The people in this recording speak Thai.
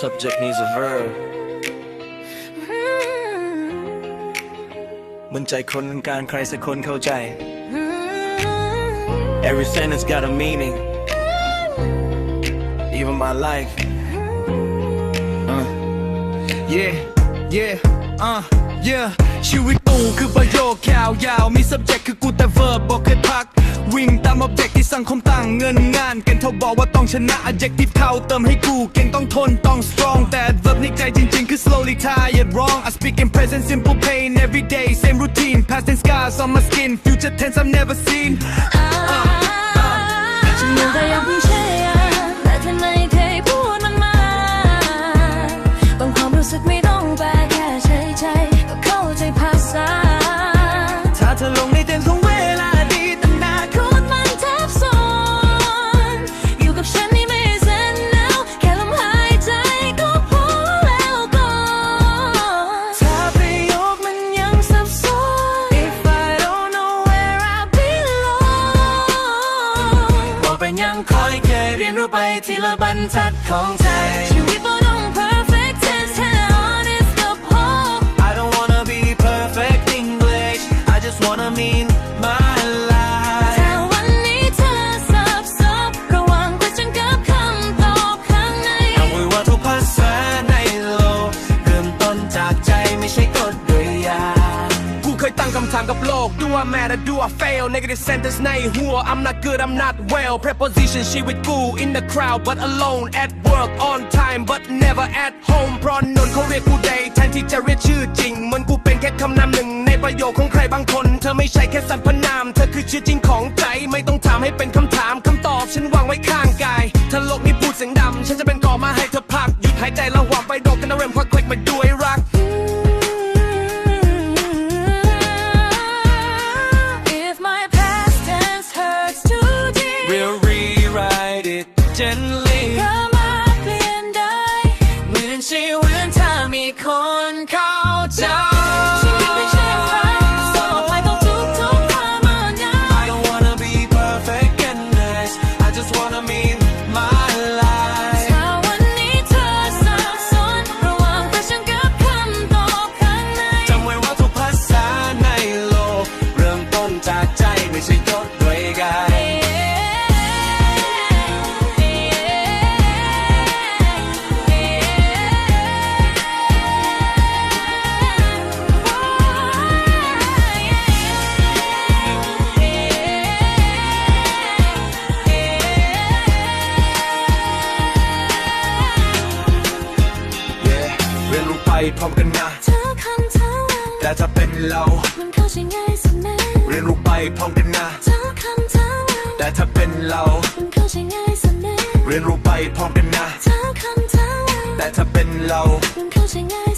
Subject needs a verb มันใจคนต้องการใครสักคนเข้าใจ Every sentence got a meaning Even my life uh. yeah yeah uh yeah ชีวิตกูคือประโยคยาวยาวมี subject คือกูแต่ เงินงานกันเท่าบอกว่าต้องชนะ adjective เท่าเติมให้กูเก่งต้องทนต้อง strong แต่ verb ในใจจริง ๆ คือ slowly tired wrong I speak in present simple pain every day same routine past tense scars on my skin future tense I've never seen ฉันยั ยังคอยแค่เรียนรู้ไปทีละบรรทัดของใจ ชีวิตบ่ต้อง perfect tense แค่ honest ก็พอ I don't wanna be perfect English I just wanna mean เคยตั้งคำถามกับโลก Do I matter Do I fail Negative sentence ในหัว I'm not good I'm not well Preposition ชีวิตกู in the crowd but alone at work on time but never at home เพราะนนเขาเรียกกูเดย์แทนที่จะเรียกชื่อจริง มันกูเป็นแค่คำนำหนึ่งในประโยคของใครบางคน เธอไม่ใช่แค่สรรพนาม เธอคือชื่อจริงของใจ ไม่ต้องถามให้เป็นคำถามคำตอบฉันวางไว้ข้างกายถ้าโลกนี้พูดเสียงดำฉันจะเป็นกอมาให้เธอพักหยุดหายใจระหว่างไปโดกันเริ่มควักคลิกมาด้วย gently เธอมาเปลี่ยนได้เหมือนชีวิตถ้ามีคน พร้อมกันนะเธอคำเธอว่าแต่ถ้าเป็นเรา มันเข้าใจง่ายสักแน่เรียนรู้ไปพร้อมกันนะเธอคำเธอว่าแต่ถ้าเป็นเรา มันเข้าใจง่ายสักแน่เรียนรู้ไปพร้อมกันนะเธอคำเธอว่าแต่ถ้าเป็นเรา มันเข้าใจง่าย